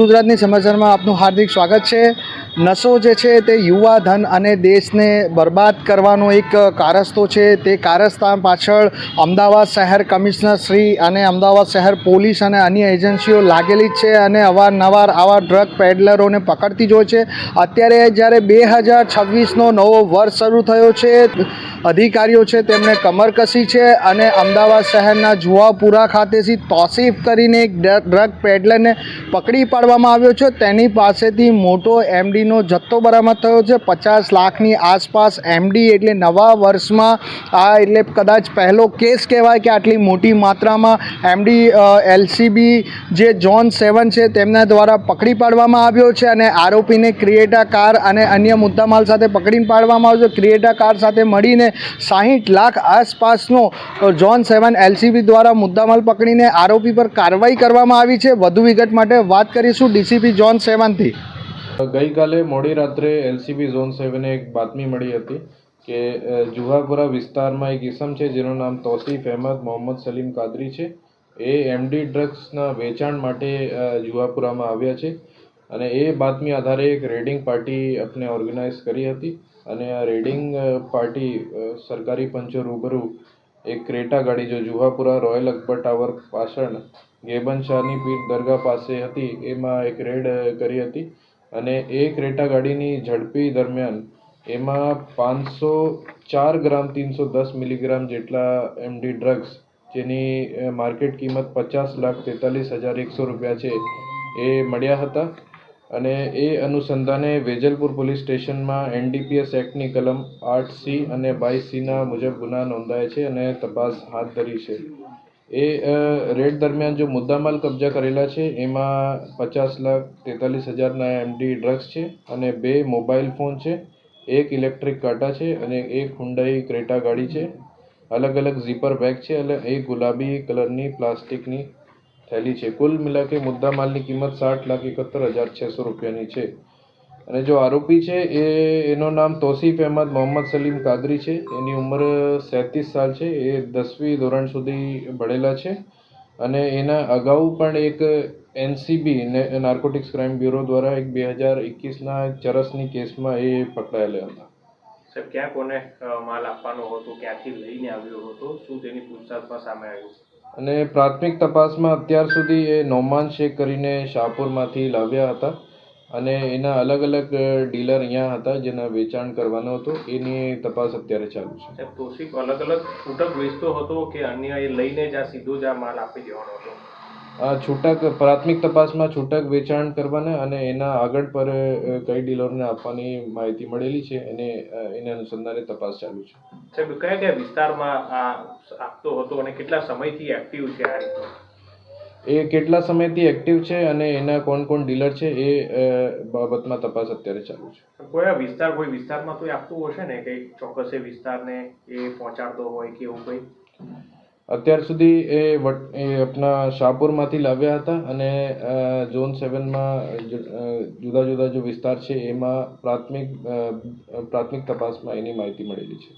ગુજરાતની સમાચારમાં આપનું હાર્દિક સ્વાગત છે. નશો જે છે તે યુવા, ધન અને દેશને બરબાદ કરવાનો એક કારસ્તો છે. તે કારસ્તા પાછળ અમદાવાદ શહેર કમિશનર શ્રી અને અમદાવાદ શહેર પોલીસ અને અન્ય એજન્સીઓ લાગેલી જ છે અને અવારનવાર આવા ડ્રગ પેડલરોને પકડતી જ હોય છે. અત્યારે જ્યારે બે હજાર છવ્વીસનો નવો વર્ષ શરૂ થયો છે, અધિકારીઓ છે તેમણે કમર કસી છે અને અમદાવાદ શહેરના જુવાપુરા ખાતેથી તોસીફ કરીને એક ડ્ર- ડ્રગ પેડલરને પકડી પાડવામાં આવ્યો છે. તેની પાસેથી મોટો એમડીનો જથ્થો બરામદ થયો છે. પચાસ લાખની આસપાસ એમડી એટલે નવા વર્ષમાં આ એટલે કદાચ પહેલો કેસ કહેવાય કે આટલી મોટી માત્રામાં એમડી એલસીબી જે જોન સેવન છે તેમના દ્વારા પકડી પાડવામાં આવ્યો છે અને આરોપીને ક્રિએટા કાર અને અન્ય મુદ્દામાલ સાથે પકડીને પાડવામાં આવ્યો છે. ક્રિએટા કાર સાથે મળીને સાહીઠ લાખ આસપાસનો જોન સેવન એલસીબી દ્વારા મુદ્દામાલ પકડીને આરોપી પર કાર્યવાહી કરવામાં આવી છે. વધુ વિગત માટે વાત કરીશું ડીસીપી જોન સેવનથી ગઈકાલે મોડી રાત્રે એલસીબી ઝોન સેવને એક બાતમી મળી હતી કે જુહાપુરા વિસ્તારમાં એક ઇસમ છે જેનું નામ તોસીફ અહેમદ મોહમ્મદ સલીમ કાદરી છે. એ એમડી ડ્રગ્સના વેચાણ માટે જુહાપુરામાં આવ્યા છે અને એ બાતમી આધારે એક રેડિંગ પાર્ટી આપણે ઓર્ગેનાઇઝ કરી હતી અને આ રેડિંગ પાર્ટી સરકારી પંચો રૂબરૂ એક ક્રેટા ગાડી જો જુહાપુરા રોયલ અકબર ટાવર પાછળ ગેબન શાહની પીઠ દરગાહ પાસે હતી, એમાં એક રેડ કરી હતી અને એ ક્રેટા ગાડીની ઝડપી દરમિયાન એમાં પાંચસો ચાર ગ્રામ, ત્રણસો દસ મિલીગ્રામ જેટલા એમડી ડ્રગ્સ, જેની માર્કેટ કિંમત પચાસ લાખ તેતાલીસ હજાર એકસો રૂપિયા છે, એ મળ્યા હતા. અને એ અનુસંધાને વેજલપુર પોલીસ સ્ટેશનમાં એનડીપીએસ એક્ટની કલમ આઠ સી અને બાવીસ સીના મુજબ ગુના નોંધાય છે અને તપાસ હાથ ધરી છે. એ રેડ દરમિયાન જો મુદ્દામાલ કબજા કરેલા છે, એમાં પચાસ લાખ તેતાલીસ હજારના એમડી ડ્રગ્સ છે અને બે મોબાઈલ ફોન છે, એક ઇલેક્ટ્રિક કાંટા છે અને એક હુન્ડાઈ ક્રેટા ગાડી છે. અલગ અલગ ઝીપર બેગ છે અને એક ગુલાબી કલરની પ્લાસ્ટિકની થેલી છે. કુલ મિલાકે મુદ્દામાલની કિંમત સાઠ લાખ એકોતેર હજાર છસો રૂપિયાની છે. અને જો આરોપી છે એ એનું નામ તોસીફ અહેમદ મોહમ્મદ સલીમ કાદરી છે. એની ઉંમર સેંત્રીસ સાલ છે. એ દસમી ધોરણ સુધી ભણેલા છે. અને એના અગાઉ પણ એક એનસીબી નાર્કોટિક્સ ક્રાઇમ બ્યુરો દ્વારા એક બે હજાર એકવીસના ચરસની કેસમાં એ પકડાયેલા હતા. સાહેબ ક્યાં કોને માલ આપવાનો હતો ક્યાંથી લઈને આવ્યો હતો? શું તેની પૂછતાછમાં સામે આવ્યું અને પ્રાથમિક તપાસમાં અત્યાર સુધી એ નોમાન શેખ કરીને શાહપુરમાંથી લાવ્યા હતા. અને એના અલગ અલગ ડીલર અહીંયા હતા જેના વેચાણ કરવાનો હતો એની તપાસ અત્યારે ચાલુ છે. તોશિક અલગ અલગ છૂટક વેચતો હતો કે અન્ય એ લઈને જ આ સીધો જ આ માલ આપી દેવાનો હતો? આ છૂટક પ્રાથમિક તપાસમાં છૂટક વેચાણ કરવાના અને એના આગળ પર કઈ ડીલરને આપવાની માહિતી મળેલી છે અને એને એના અનુસંધાને તપાસ ચાલુ છે. સાહેબ કયા કયા વિસ્તારમાં આ આપતો હતો અને કેટલા સમયથી એક્ટિવ છે આ રીતનો? એ કેટલા સમયથી એક્ટિવ છે અને એના કોણ કોણ ડીલર છે એ બાબતમાં તપાસ અત્યારે ચાલુ છે. કોઈ વિસ્તાર કોઈ વિસ્તારમાં એ આપતું હશે ને કે ચોક્કસ એ વિસ્તારને એ પહોંચાડતો હોય કે એવું કંઈ? અત્યાર સુધી એ વટ એ આપણા શાહપુરમાંથી લાવ્યા હતા અને ઝોન સેવનમાં જુદા જુદા જો વિસ્તાર છે એમાં પ્રાથમિક પ્રાથમિક તપાસમાં એની માહિતી મળેલી છે.